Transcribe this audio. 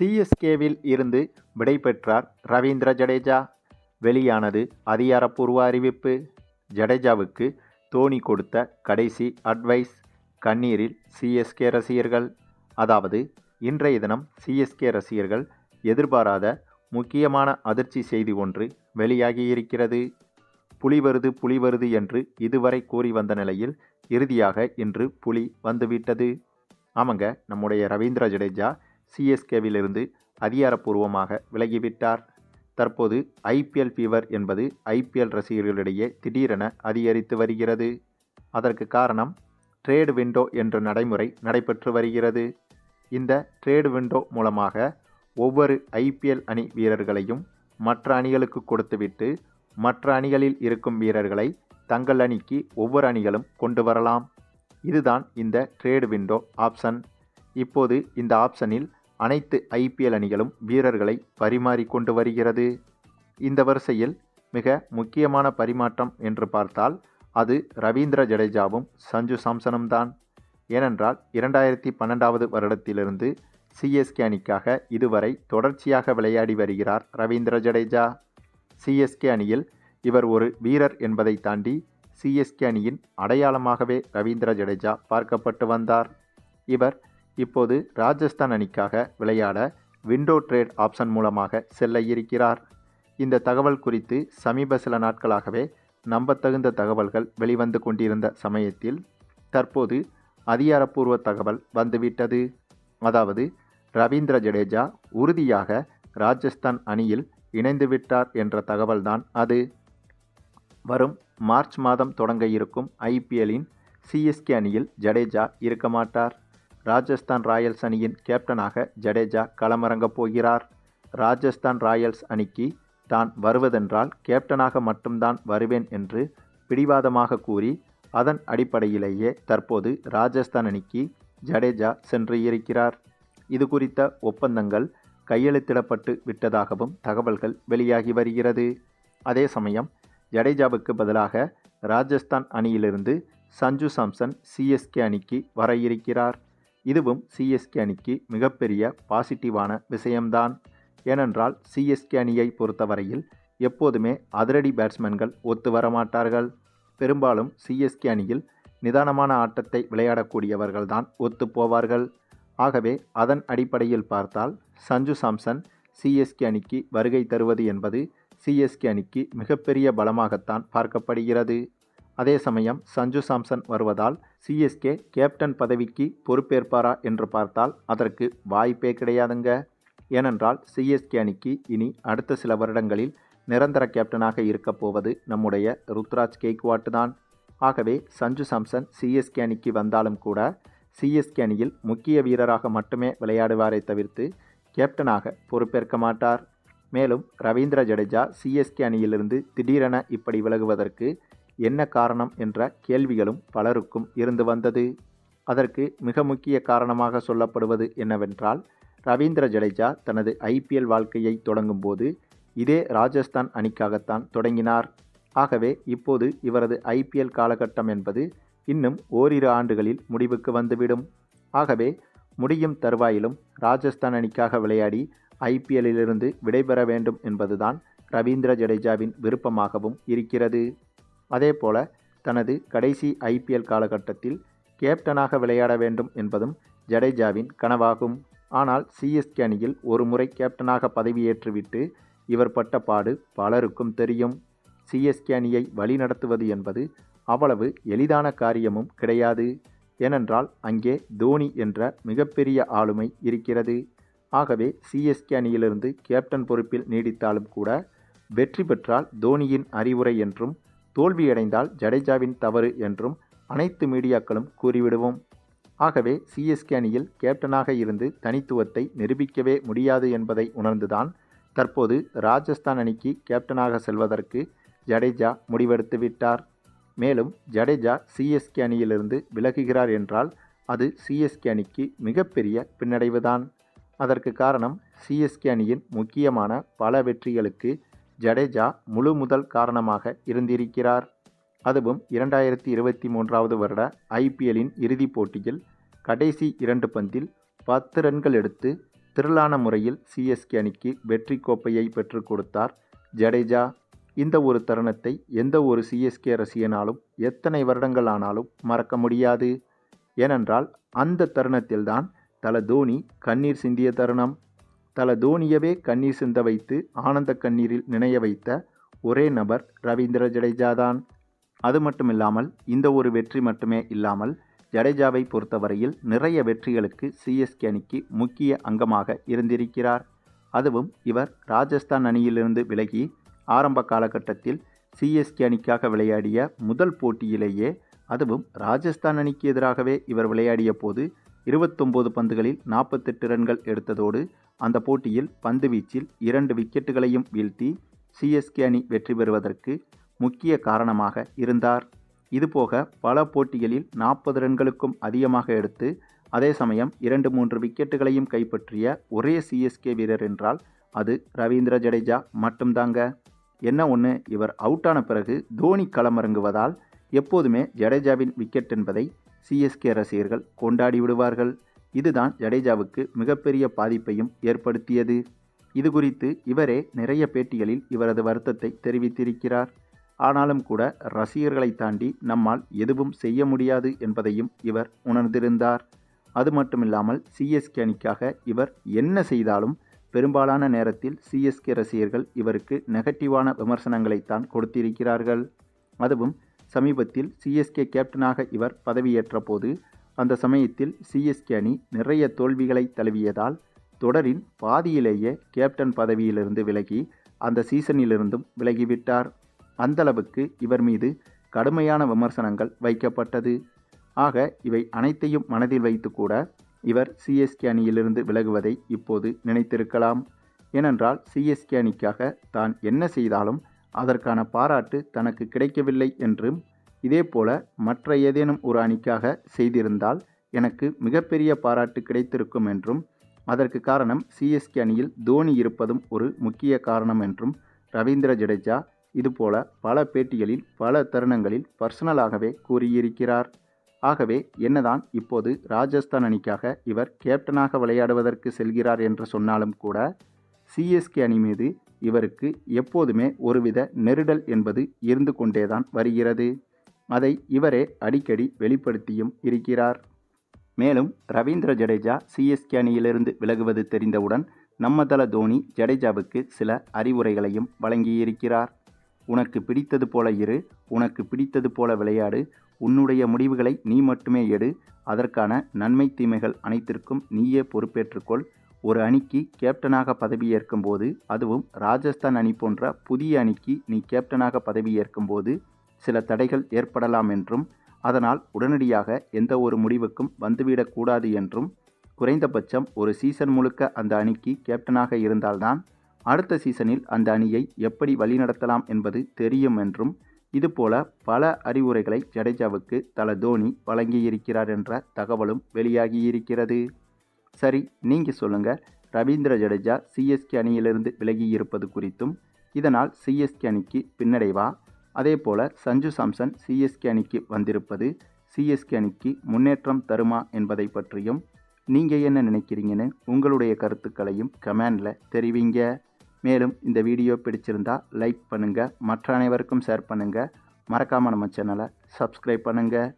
சிஎஸ்கேவில் இருந்து விடைபெற்றார் ரவீந்திர ஜடேஜா. வெளியானது அதிகாரப்பூர்வ அறிவிப்பு. ஜடேஜாவுக்கு தோனி கொடுத்த கடைசி அட்வைஸ் கண்ணீரில் சிஎஸ்கே ரசிகர்கள். அதாவது இன்றைய தினம் சிஎஸ்கே ரசிகர்கள் எதிர்பாராத முக்கியமான அதிர்ச்சி செய்தி ஒன்று வெளியாகியிருக்கிறது புலி வருது புலி வருது என்று இதுவரை கூறி வந்த நிலையில் இறுதியாக இன்று புலி வந்துவிட்டது. ஆமாங்க நம்முடைய ரவீந்திர ஜடேஜா சிஎஸ்கேவிலிருந்து அதிகாரப்பூர்வமாக விலகிவிட்டார். தற்போது ஐபிஎல் ஃபீவர் என்பது ஐபிஎல் ரசிகர்களிடையே திடீரென அதிகரித்து வருகிறது. அதற்கு காரணம் ட்ரேடு விண்டோ என்ற நடைமுறை நடைபெற்று வருகிறது. இந்த ட்ரேடு விண்டோ மூலமாக ஒவ்வொரு ஐபிஎல் அணி வீரர்களையும் மற்ற அணிகளுக்கு கொடுத்துவிட்டு மற்ற அணிகளில் இருக்கும் வீரர்களை தங்கள் அணிக்கு ஒவ்வொரு அணிகளும் கொண்டு வரலாம். இதுதான் இந்த ட்ரேடு விண்டோ ஆப்ஷன். இப்போது இந்த ஆப்ஷனில் அனைத்து ஐபிஎல் அணிகளும் வீரர்களை பரிமாறிக்கொண்டு வருகிறது. இந்த வரிசையில் மிக முக்கியமான பரிமாற்றம் என்று பார்த்தால் அது ரவீந்திர ஜடேஜாவும் சஞ்சு சாம்சனும் தான். ஏனென்றால் இரண்டாயிரத்தி பன்னெண்டாவது வருடத்திலிருந்து சிஎஸ்கே அணிக்காக இதுவரை தொடர்ச்சியாக விளையாடி வருகிறார் ரவீந்திர ஜடேஜா. சிஎஸ்கே அணியில் இவர் ஒரு வீரர் என்பதை தாண்டி சிஎஸ்கே அணியின் அடையாளமாகவே ரவீந்திர ஜடேஜா பார்க்கப்பட்டு வந்தார். இவர் இப்போது ராஜஸ்தான் அணிக்காக விளையாட விண்டோ ட்ரேட் ஆப்ஷன் மூலமாக செல்ல இருக்கிறார். இந்த தகவல் குறித்து சமீப சில நாட்களாகவே நம்பத்தகுந்த தகவல்கள் வெளிவந்து கொண்டிருந்த சமயத்தில் தற்போது அதிகாரப்பூர்வ தகவல் வந்துவிட்டது. அதாவது ரவீந்திர ஜடேஜா உறுதியாக ராஜஸ்தான் அணியில் இணைந்துவிட்டார் என்ற தகவல்தான் அது. வரும் மார்ச் மாதம் தொடங்க இருக்கும் ஐபிஎல்லின் சிஎஸ்கே அணியில் ஜடேஜா இருக்க மாட்டார். ராஜஸ்தான் ராயல்ஸ் அணியின் கேப்டனாக ஜடேஜா களமிறங்கப் போகிறார். ராஜஸ்தான் ராயல்ஸ் அணிக்கு தான் வருவதென்றால் கேப்டனாக மட்டும்தான் வருவேன் என்று பிடிவாதமாக கூறி அதன் அடிப்படையிலேயே தற்போது ராஜஸ்தான் அணிக்கு ஜடேஜா சென்று இருக்கிறார். இது குறித்த ஒப்பந்தங்கள் கையெழுத்திடப்பட்டு விட்டதாகவும் தகவல்கள் வெளியாகி வருகிறது. அதே சமயம் ஜடேஜாவுக்கு பதிலாக ராஜஸ்தான் அணியிலிருந்து சஞ்சு சாம்சன் சிஎஸ்கே அணிக்கு வர இருக்கிறார். இதுவும் சிஎஸ்கே அணிக்கு மிகப்பெரிய பாசிட்டிவான விஷயம்தான். ஏனென்றால் சிஎஸ்கே அணியை பொறுத்தவரையில் எப்போதுமே அதிரடி பேட்ஸ்மேன்கள் ஒத்து வரமாட்டார்கள். பெரும்பாலும் சிஎஸ்கே அணியில் நிதானமான ஆட்டத்தை விளையாடக்கூடியவர்கள்தான் ஒத்து போவார்கள். ஆகவே அதன் அடிப்படையில் பார்த்தால் சஞ்சு சாம்சன் சிஎஸ்கே அணிக்கு வருகை தருவது என்பது சிஎஸ்கே அணிக்கு மிகப்பெரிய பலமாகத்தான் பார்க்கப்படுகிறது. அதே சமயம் சஞ்சு சாம்சன் வருவதால் சிஎஸ்கே கேப்டன் பதவிக்கு பொறுப்பேற்பாரா என்று பார்த்தால் அதற்கு வாய்ப்பே கிடையாதுங்க. ஏனென்றால் சிஎஸ்கே அணிக்கு இனி அடுத்த சில வருடங்களில் நிரந்தர கேப்டனாக இருக்கப் போவது நம்முடைய ருத்ராஜ் கேக்வாட்டு தான். ஆகவே சஞ்சு சாம்சன் சிஎஸ்கே அணிக்கு வந்தாலும் கூட சிஎஸ்கே அணியில் முக்கிய வீரராக மட்டுமே விளையாடுவாரை தவிர்த்து கேப்டனாக பொறுப்பேற்க மாட்டார். மேலும் ரவீந்திர ஜடேஜா சிஎஸ்கே அணியிலிருந்து திடீரென இப்படி விலகுவதற்கு என்ன காரணம் என்ற கேள்விகளும் பலருக்கும் இருந்து வந்தது. அதற்கு மிக முக்கிய காரணமாக சொல்லப்படுவது என்னவென்றால் ரவீந்திர ஜடேஜா தனது ஐபிஎல் வாழ்க்கையை தொடங்கும்போது இதே ராஜஸ்தான் அணிக்காகத்தான் தொடங்கினார். ஆகவே இப்போது இவரது ஐபிஎல் காலகட்டம் என்பது இன்னும் ஓரிரு ஆண்டுகளில் முடிவுக்கு வந்துவிடும். ஆகவே முடியும் தருவாயிலும் ராஜஸ்தான் அணிக்காக விளையாடி ஐபிஎல்லிலிருந்து விடைபெற வேண்டும் என்பதுதான் ரவீந்திர ஜடேஜாவின் விருப்பமாகவும் இருக்கிறது. அதேபோல தனது கடைசி ஐபிஎல் காலகட்டத்தில் கேப்டனாக விளையாட வேண்டும் என்பதும் ஜடேஜாவின் கனவாகும். ஆனால் சிஎஸ்கே அணியில் ஒரு முறை கேப்டனாக பதவியேற்றுவிட்டு இவர் பட்ட பாடு பலருக்கும் தெரியும். சிஎஸ்கே அணியை வழிநடத்துவது என்பது அவ்வளவு எளிதான காரியமும் கிடையாது. ஏனென்றால் அங்கே தோனி என்ற மிகப்பெரிய ஆளுமை இருக்கிறது. ஆகவே சிஎஸ்கே அணியிலிருந்து கேப்டன் பொறுப்பில் நீடித்தாலும் கூட வெற்றி பெற்றால் தோனியின் அறிவுரை என்றும் தோல்வியடைந்தால் ஜடேஜாவின் தவறு என்றும் அனைத்து மீடியாக்களும் கூறிவிடுவோம். ஆகவே சிஎஸ்கே அணியில் கேப்டனாக இருந்து தனித்துவத்தை நிரூபிக்கவே முடியாது என்பதை உணர்ந்துதான் தற்போது ராஜஸ்தான் அணிக்கு கேப்டனாக செல்வதற்கு ஜடேஜா முடிவெடுத்து விட்டார். மேலும் ஜடேஜா சிஎஸ்கே அணியிலிருந்து விலகுகிறார் என்றால் அது சிஎஸ்கே அணிக்கு மிகப்பெரிய பின்னடைவுதான். அதற்கு காரணம் சிஎஸ்கே அணியின் முக்கியமான பல வெற்றிகளுக்கு ஜடேஜா முழு முதல் காரணமாக இருந்திருக்கிறார். அதுவும் இரண்டாயிரத்தி இருபத்தி மூன்றாவது வருட ஐபிஎல்லின் இறுதிப் போட்டியில் கடைசி இரண்டு பந்தில் பத்து ரன்கள் எடுத்து திரளான முறையில் சிஎஸ்கே அணிக்கு வெற்றி கோப்பையை பெற்றுக் கொடுத்தார் ஜடேஜா. இந்த ஒரு தருணத்தை எந்த ஒரு சிஎஸ்கே ரசிகனாலும் எத்தனை வருடங்கள் ஆனாலும் மறக்க முடியாது. ஏனென்றால் அந்த தருணத்தில்தான் தல தோனி கண்ணீர் சிந்திய தருணம். தல தோனியவே கண்ணீர் சிந்த வைத்து ஆனந்த கண்ணீரில் நினைய வைத்த ஒரே நபர் ரவீந்திர ஜடேஜா தான். அது மட்டுமில்லாமல் இந்த ஒரு வெற்றி மட்டுமே இல்லாமல் ஜடேஜாவை பொறுத்தவரையில் நிறைய வெற்றிகளுக்கு சிஎஸ்கே அணிக்கு முக்கிய அங்கமாக இருந்திருக்கிறார். அதுவும் இவர் ராஜஸ்தான் அணியிலிருந்து விலகி ஆரம்ப காலகட்டத்தில் சிஎஸ்கே அணிக்காக விளையாடிய முதல் போட்டியிலேயே அதுவும் ராஜஸ்தான் அணிக்கு எதிராகவே இவர் விளையாடிய போது இருபத்தொம்போது பந்துகளில் நாற்பத்தெட்டு ரன்கள் எடுத்ததோடு அந்த போட்டியில் பந்து வீச்சில் இரண்டு விக்கெட்டுகளையும் வீழ்த்தி சிஎஸ்கே அணி வெற்றி பெறுவதற்கு முக்கிய காரணமாக இருந்தார். இதுபோக பல போட்டிகளில் நாற்பது ரன்களுக்கும் அதிகமாக எடுத்து அதே சமயம் இரண்டு மூன்று விக்கெட்டுகளையும் கைப்பற்றிய ஒரே சிஎஸ்கே வீரர் என்றால் அது ரவீந்திர ஜடேஜா மட்டும்தாங்க. என்ன ஒன்று இவர் அவுட்டான பிறகு தோனி களமிறங்குவதால் எப்போதுமே ஜடேஜாவின் விக்கெட் என்பதை சிஎஸ்கே ரசிகர்கள் கொண்டாடி விடுவார்கள். இதுதான் ஜடேஜாவுக்கு மிகப்பெரிய பாதிப்பையும் ஏற்படுத்தியது. இது குறித்து இவரே நிறைய பேட்டிகளில் இவரது வருத்தத்தை தெரிவித்திருக்கிறார். ஆனாலும் கூட ரசிகர்களை தாண்டி நம்மால் எதுவும் செய்ய முடியாது என்பதையும் இவர் உணர்ந்திருந்தார். அது மட்டுமில்லாமல் சிஎஸ்கே அணிக்காக இவர் என்ன செய்தாலும் பெரும்பாலான நேரத்தில் சிஎஸ்கே ரசிகர்கள் இவருக்கு நெகட்டிவான விமர்சனங்களைத்தான் கொடுத்திருக்கிறார்கள். அதுவும் சமீபத்தில் சிஎஸ்கே கேப்டனாக இவர் பதவியேற்ற போது அந்த சமயத்தில் சிஎஸ்கே அணி நிறைய தோல்விகளை தழுவியதால் தொடரின் பாதியிலேயே கேப்டன் பதவியிலிருந்து விலகி அந்த சீசனிலிருந்தும் விலகிவிட்டார். அந்தளவுக்கு இவர் மீது கடுமையான விமர்சனங்கள் வைக்கப்பட்டது. ஆக இவை அனைத்தையும் மனதில் வைத்து கூட இவர் சிஎஸ்கே அணியிலிருந்து விலகுவதை இப்போது நினைத்திருக்கலாம். ஏனென்றால் சிஎஸ்கே அணிக்காக தான் என்ன செய்தாலும் அதற்கான பாராட்டு தனக்கு கிடைக்கவில்லை என்றும் இதேபோல மற்ற ஏதேனும் ஒரு அணிக்காக செய்திருந்தால் எனக்கு மிகப்பெரிய பாராட்டு கிடைத்திருக்கும் என்றும் அதற்கு காரணம் சிஎஸ்கே அணியில் தோனி இருப்பதும் ஒரு முக்கிய காரணம் என்றும் ரவீந்திர ஜடேஜா இதுபோல பல பேட்டிகளில் பல தருணங்களில் பர்சனலாகவே கூறியிருக்கிறார். ஆகவே என்னதான் இப்போது ராஜஸ்தான் அணிக்காக இவர் கேப்டனாக விளையாடுவதற்கு செல்கிறார் என்று சொன்னாலும் கூட சிஎஸ்கே அணி மீது இவருக்கு எப்போதுமே ஒருவித நெருடல் என்பது இருந்து கொண்டேதான் வருகிறது. அதை இவரே அடிக்கடி வெளிப்படுத்தியும் இருக்கிறார். மேலும் ரவீந்திர ஜடேஜா சிஎஸ்கே அணியிலிருந்து விலகுவது தெரிந்தவுடன் நம்மதள தோனி ஜடேஜாவுக்கு சில அறிவுரைகளையும் வழங்கியிருக்கிறார். உனக்கு பிடித்தது போல இரு உனக்கு பிடித்தது போல விளையாடு உன்னுடைய முடிவுகளை நீ மட்டுமே எடு அதற்கான நன்மை தீமைகள் அனைத்திற்கும் நீயே பொறுப்பேற்றுக்கொள் ஒரு அணிக்கு கேப்டனாக பதவியேற்கும் போது அதுவும் ராஜஸ்தான் அணி போன்ற புதிய அணிக்கு நீ கேப்டனாக பதவியேற்கும் போது சில தடைகள் ஏற்படலாம் என்றும் அதனால் உடனடியாக எந்த ஒரு முடிவுக்கும் வந்துவிடக்கூடாது என்றும் குறைந்தபட்சம் ஒரு சீசன் முழுக்க அந்த அணிக்கு கேப்டனாக இருந்தால்தான் அடுத்த சீசனில் அந்த அணியை எப்படி வழிநடத்தலாம் என்பது தெரியும் என்றும் இதுபோல பல அறிவுரைகளை ஜடேஜாவுக்கு தல தோனி வழங்கியிருக்கிறார் என்ற தகவலும் வெளியாகியிருக்கிறது. சரி நீங்கள் சொல்லுங்கள் ரவீந்திர ஜடேஜா சிஎஸ்கே அணியிலிருந்து விலகி இருப்பது குறித்தும் இதனால் சிஎஸ்கே அணிக்கு பின்னடைவா? அதே போல் சஞ்சு சாம்சன் சிஎஸ்கே அணிக்கு வந்திருப்பது சிஎஸ்கே அணிக்கு முன்னேற்றம் தருமா என்பதை பற்றியும் நீங்கள் என்ன நினைக்கிறீங்கன்னு உங்களுடைய கருத்துக்களையும் கமெண்டில் தெரிவிங்க. மேலும் இந்த வீடியோ பிடிச்சிருந்தா லைக் பண்ணுங்கள் மற்ற அனைவருக்கும் ஷேர் பண்ணுங்கள் மறக்காமல் நம்ம சேனலை சப்ஸ்கிரைப் பண்ணுங்கள்